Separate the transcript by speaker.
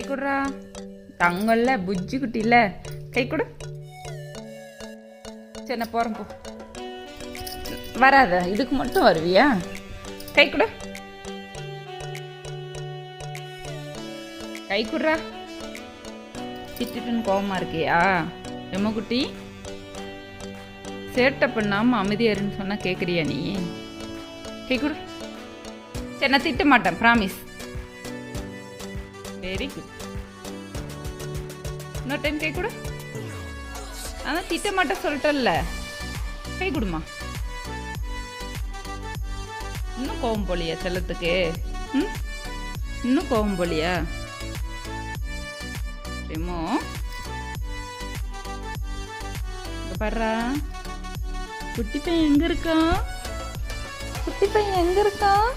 Speaker 1: குடுறா. தங்கல்ல புஜ்ஜி குட்டில கை கொடு. சரி நான் போகிறேன் போ. வராத. இதுக்கு மட்டும் வருவியா? கை கொடு. கை கொடுறா. திட்டுட்டுன்னு கோவமா இருக்கியா? எம்ம குட்டி. சேட்டை பண்ணாம அமைதியாருன்னு சொன்னா கேக்குறியா நீ? கை கொடு. சரி நான் திட்ட மாட்டேன் ப்ராமிஸ் வெரி குட் இன்னொரு டைம் கை கொடு ஆனால் திட்ட மாட்டேன் சொல்லிட்டல்ல கை கொடுமா இன்னும் கோவம் போலியா செல்லத்துக்கு ம் இன்னும் கோவம் போலியா ரெமோ இங்க குட்டி பையன் எங்க இருக்கான் குட்டி பையன் எங்க இருக்கான்